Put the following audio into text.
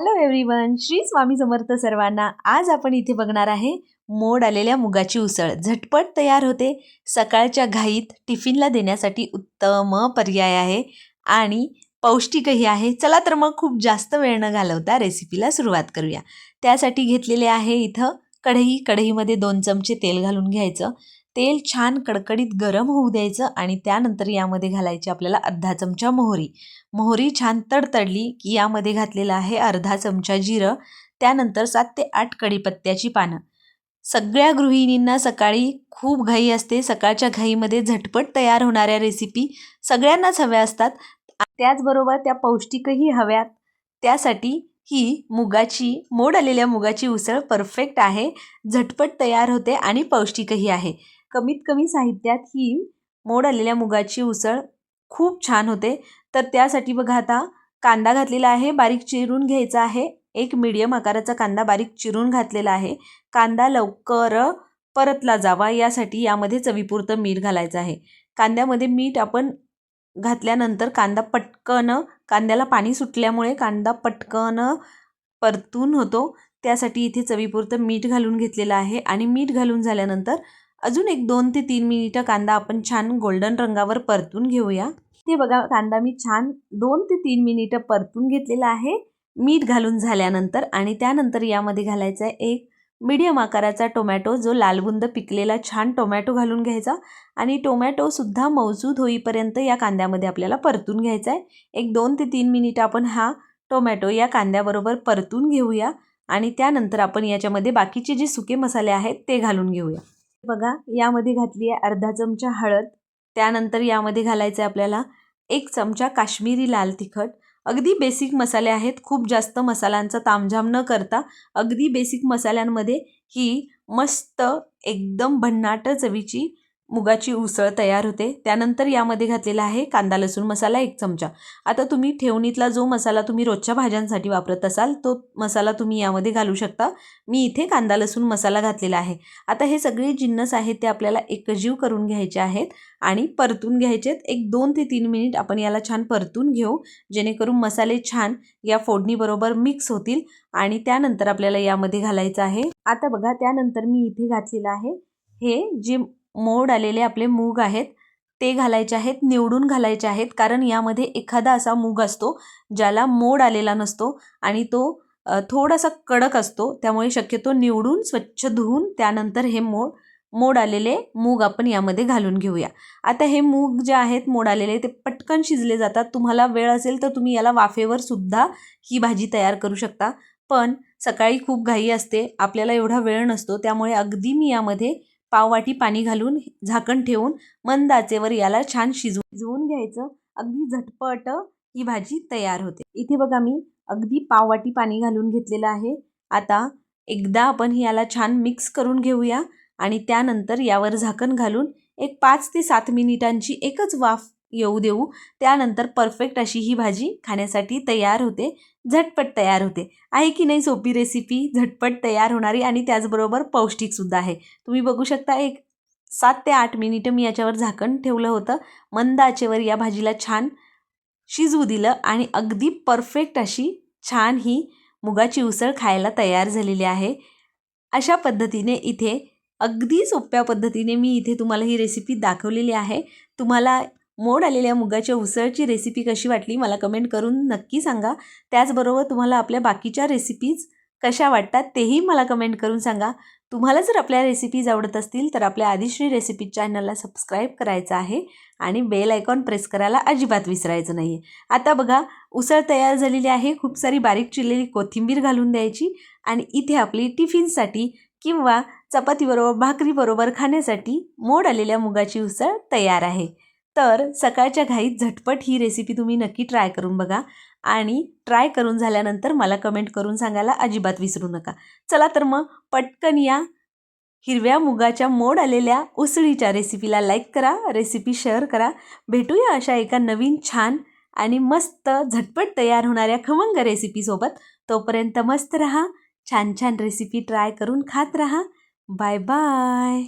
Hello everyone Shri Swami Samarth सर्वांना आज आपण इथे बघणार आहे मोड आलेल्या मुगाची उसळ. झटपट तयार होते. सकाळच्या घाईत टिफिनला देण्यासाठी उत्तम पर्याय आहे आणि पौष्टिकही आहे. चला तर मग खूप जास्त वेळ न घालवता रेसिपीला सुरुवात करूया. त्यासाठी घेतलेले आहे इथं कढई. कढईमध्ये दोन चमचे तेल घालून घ्यायचं. तेल छान कडकडीत गरम होऊ द्यायचं आणि त्यानंतर यामध्ये घालायची आपल्याला अर्धा चमचा मोहरी. मोहरी छान तडतडली की यामध्ये घातलेला आहे अर्धा चमचा जिरं त्यानंतर सात ते आठ कडीपत्त्याची पानं. सगळ्या गृहिणींना सकाळी खूप घाई असते. सकाळच्या घाईमध्ये झटपट तयार होणाऱ्या रेसिपी सगळ्यांनाच हव्या असतात. त्याचबरोबर त्या पौष्टिकही हव्यात. त्यासाठी ही मुगाची मोड आलेल्या मुगाची उसळ परफेक्ट आहे. झटपट तयार होते आणि पौष्टिकही आहे. कमीत कमी साहित्यात ही मोड आलेल्या मुगाची उसळ खूप छान होते. तर त्यासाठी बघा आता कांदा घातलेला आहे बारीक चिरून घ्यायचा आहे. एक मीडियम आकाराचा कांदा बारीक चिरून घातलेला आहे. कांदा लवकर परतला जावा यासाठी यामध्ये चवीपुरतं मीठ घालायचं आहे. कांद्यामध्ये मीठ आपण घातल्यानंतर कांदा पटकन कांद्याला पाणी सुटल्यामुळे कांदा पटकन परतून होतो. त्यासाठी इथे चवीपुरतं मीठ घालून घेतलेलं आहे आणि मीठ घालून झाल्यानंतर अजून एक दोन ते तीन मिनिटं कांदा आपण छान गोल्डन रंगावर परतून घेऊया. ते बघा कांदा मी छान दोन ते तीन मिनिटं परतून घेतलेला आहे. मीठ घालून झाल्यानंतर आणि त्यानंतर यामध्ये घालायचा आहे एक मीडियम आकाराचा टोमॅटो जो लालबुंद पिकलेला छान टोमॅटो घालून घ्यायचा. आणि टोमॅटोसुद्धा मौजूद होईपर्यंत या कांद्यामध्ये आपल्याला परतून घ्यायचा आहे. एक दोन ते तीन मिनिटं आपण हा टोमॅटो या कांद्याबरोबर परतून घेऊया आणि त्यानंतर आपण याच्यामध्ये बाकीचे जे सुके मसाले आहेत ते घालून घेऊया. बघा यामध्ये घातली आहे अर्धा चमचा हळद. त्यानंतर यामध्ये घालायचं आहे आपल्याला एक चमचा काश्मीरी लाल तिखट. अगदी बेसिक मसाले आहेत. खूप जास्त मसाल्यांचा तामझाम न करता अगदी बेसिक मसाल्यांमध्ये ही मस्त एकदम भन्नाट चवीची मुगाची उसळ तयार होते. त्यानंतर यामध्ये घातलेला आहे कांदा लसूण मसाला एक चमचा. आता तुम्ही ठेवणीतला जो मसाला तुम्ही रोजच्या भाज्यांसाठी वापरत असाल तो मसाला तुम्ही यामध्ये घालू शकता. मी इथे कांदा लसूण मसाला घातलेला आहे. आता हे सगळे जिन्नस आहेत ते आपल्याला एकजीव करून घ्यायचे आहेत आणि परतून घ्यायचे आहेत. एक दोन ते तीन मिनिट आपण याला छान परतून घेऊ. जेणेकरून मसाले छान या फोडणीबरोबर मिक्स होतील आणि त्यानंतर आपल्याला यामध्ये घालायचं आहे. आता बघा त्यानंतर मी इथे घातलेलं आहे. हे जे मोड आलेले आपले मूग आहेत ते घालायचे आहेत निवडून घालायचे आहेत कारण यामध्ये एखादा असा मूग असतो ज्याला मोड आलेला नसतो आणि तो थोडासा कडक असतो. त्यामुळे शक्यतो निवडून स्वच्छ धुवून त्यानंतर हे मोड मोड आलेले मूग आपण यामध्ये घालून घेऊया. आता हे मूग जे आहेत मोड आलेले ते पटकन शिजले जातात. तुम्हाला वेळ असेल तर तुम्ही याला वाफेवर सुद्धा ही भाजी तयार करू शकता. पण सकाळी खूप घाई असते आपल्याला एवढा वेळ नसतो. त्यामुळे अगदी मी यामध्ये पाववाटी पाणी घालून झाकण ठेवून मंद आचेवर याला छान शिजवून शिजवून घ्यायचं. अगदी झटपट ही भाजी तयार होते. इथे बघा मी अगदी पाववाटी पाणी घालून घेतलेलं आहे. आता एकदा आपण याला छान मिक्स करून घेऊया आणि त्यानंतर यावर झाकण घालून एक पाच ते सात मिनिटांची एकच वाफ येऊ देऊ. त्यानंतर परफेक्ट अशी ही भाजी खाण्यासाठी तयार होते. झटपट तयार होते. आहे की नाही सोपी रेसिपी झटपट तयार होणारी आणि त्याचबरोबर पौष्टिकसुद्धा आहे. तुम्ही बघू शकता एक सात ते आठ मिनिटं मी याच्यावर झाकण ठेवलं होतं. मंद आचेवर या भाजीला छान शिजवू दिलं आणि अगदी परफेक्ट अशी छान ही मुगाची उसळ खायला तयार झालेली आहे. अशा पद्धतीने इथे अगदी सोप्या पद्धतीने मी इथे तुम्हाला ही रेसिपी दाखवलेली आहे. तुम्हाला मोड आलेल्या मुगाच्या उसळची रेसिपी कशी वाटली मला कमेंट करून नक्की सांगा. त्याचबरोबर तुम्हाला आपल्या बाकीच्या रेसिपीज कशा वाटतात तेही मला कमेंट करून सांगा. तुम्हाला जर आपल्या रेसिपीज आवडत असतील तर आपल्या आदिश्री रेसिपी चॅनलला सबस्क्राईब करायचं आहे आणि बेल आयकॉन प्रेस करायला अजिबात विसरायचं नाही आहे आता बघा उसळ तयार झालेली आहे. खूप सारी बारीक चिरलेली कोथिंबीर घालून द्यायची आणि इथे आपली टिफिनसाठी किंवा चपातीबरोबर भाकरीबरोबर खाण्यासाठी मोड आलेल्या मुगाची उसळ तयार आहे. तर सकाळच्या घाईत झटपट ही रेसिपी तुम्ही नक्की ट्राय करून बघा. आणि ट्राय करून झाल्यानंतर मला कमेंट करून सांगायला अजिबात विसरू नका. चला तर मग पटकन या हिरव्या मुगाच्या मोड आलेल्या उसळीच्या रेसिपीला लाईक करा रेसिपी शेअर करा. भेटूया अशा एका नवीन छान आणि मस्त झटपट तयार होणाऱ्या खमंग रेसिपीसोबत तोपर्यंत मस्त रहा छान छान रेसिपी ट्राय करून खात रहा. Bye bye